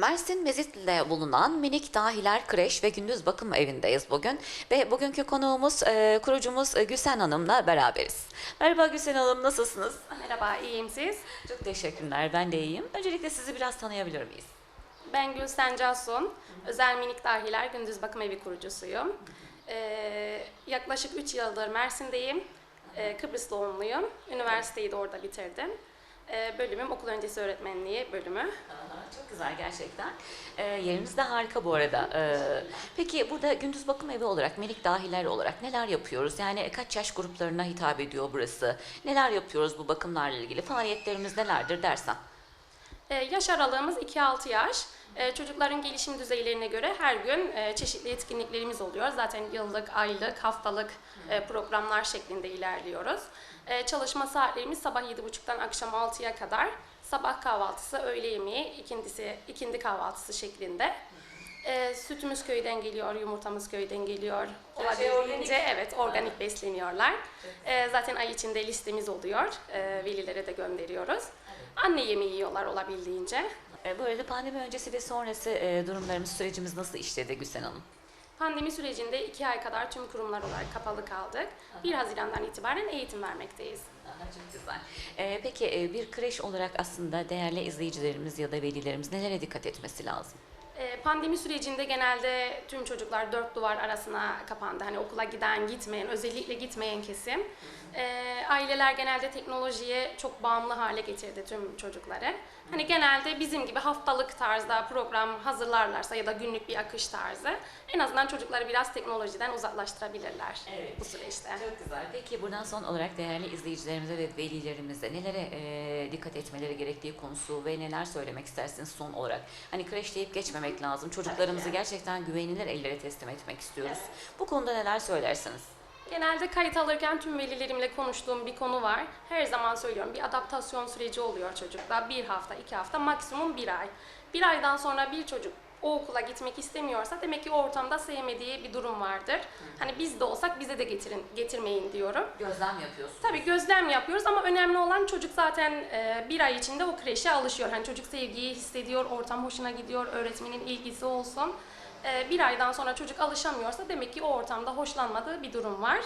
Mersin Mezitli'de bulunan minik dahiler kreş ve gündüz bakım evindeyiz bugün. Ve bugünkü konuğumuz, e, kurucumuz e, Gülsen Hanım'la beraberiz. Merhaba Gülsen Hanım, nasılsınız? Merhaba, iyiyim siz? Çok teşekkürler, ben de iyiyim. Öncelikle sizi biraz tanıyabilir miyiz? Ben Gülsen Casun, Özel Minik Dahiler Gündüz Bakım Evi kurucusuyum. Ee, yaklaşık 3 yıldır Mersin'deyim. Ee, Kıbrıs doğumluyum. Üniversiteyi de orada bitirdim. Ee, bölümüm okul öncesi öğretmenliği bölümü. Aha, Çok güzel gerçekten. E, yeriniz de harika bu arada. E, peki burada gündüz bakım evi olarak, minik dahiler olarak neler yapıyoruz? Yani kaç yaş gruplarına hitap ediyor burası? Neler yapıyoruz bu bakımlarla ilgili? Faaliyetlerimiz nelerdir dersen? Ee, yaş aralığımız 2-6 yaş. Ee, çocukların gelişim düzeylerine göre her gün e, çeşitli etkinliklerimiz oluyor. Zaten yıllık, aylık, haftalık e, programlar şeklinde ilerliyoruz. E, çalışma saatlerimiz sabah 7.30'dan akşam 6'ya kadar. Sabah kahvaltısı, öğle yemeği, ikindisi, ikindi kahvaltısı şeklinde. E, sütümüz köyden geliyor, yumurtamız köyden geliyor. Şey Olabildiğince evet organik besleniyorlar. E, zaten ay içinde listemiz oluyor. E, velilere de gönderiyoruz. Anne yemeği yiyorlar olabildiğince. E, bu arada pandemi öncesi ve sonrası e, durumlarımız, sürecimiz nasıl işledi Gülsen Hanım? Pandemi sürecinde iki ay kadar tüm kurumlar olarak kapalı kaldık. 1 Haziran'dan itibaren eğitim vermekteyiz. Aha, çok güzel. E, peki e, bir kreş olarak aslında değerli izleyicilerimiz ya da velilerimiz nelere dikkat etmesi lazım? Ee, Pandemi sürecinde genelde tüm çocuklar dört duvar arasına kapandı. Hani okula giden, gitmeyen, özellikle gitmeyen kesim. Ee, aileler genelde teknolojiye çok bağımlı hale getirdi tüm çocukları. Hani genelde bizim gibi haftalık tarzda program hazırlarlarsa ya da günlük bir akış tarzı en azından çocukları biraz teknolojiden uzaklaştırabilirler Evet. bu süreçte. Çok güzel. Peki buradan son olarak değerli izleyicilerimize ve velilerimize nelere e, dikkat etmeleri gerektiği konusu ve neler söylemek istersiniz son olarak? Hani kreş deyip geçmemek lazım. Çocuklarımızı gerçekten güvenilir ellere teslim etmek istiyoruz. Bu konuda neler söylersiniz? Genelde kayıt alırken tüm velilerimle konuştuğum bir konu var. Her zaman söylüyorum bir adaptasyon süreci oluyor çocukta. Bir hafta, iki hafta, maksimum bir ay. Bir aydan sonra bir çocuk o okula gitmek istemiyorsa demek ki o ortamda sevmediği bir durum vardır. Hani biz de olsak bize de getirin, getirmeyin diyorum. Gözlem yapıyorsunuz. Tabii gözlem yapıyoruz ama önemli olan çocuk zaten e, bir ay içinde o kreşe alışıyor. Hani çocuk sevgiyi hissediyor, ortam hoşuna gidiyor, öğretmenin ilgisi olsun. E, bir aydan sonra çocuk alışamıyorsa demek ki o ortamda hoşlanmadığı bir durum var.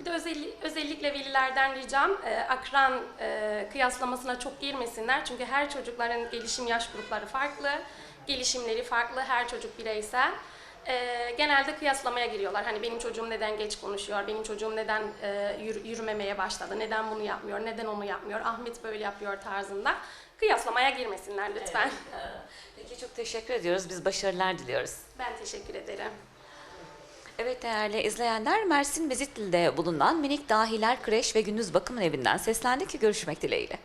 Bir de özelli- özellikle velilerden ricam e, akran e, kıyaslamasına çok girmesinler. Çünkü her çocukların gelişim yaş grupları farklı, gelişimleri farklı, her çocuk bireysel. Ee, genelde kıyaslamaya giriyorlar. Hani benim çocuğum neden geç konuşuyor, benim çocuğum neden e, yürü- yürümemeye başladı, neden bunu yapmıyor, neden onu yapmıyor, Ahmet böyle yapıyor tarzında. Kıyaslamaya girmesinler lütfen. Peki çok teşekkür ediyoruz. Biz başarılar diliyoruz. Ben teşekkür ederim. Evet değerli izleyenler Mersin Mezitli'de bulunan minik dahiler kreş ve gündüz bakım evinden seslendik ki görüşmek dileğiyle.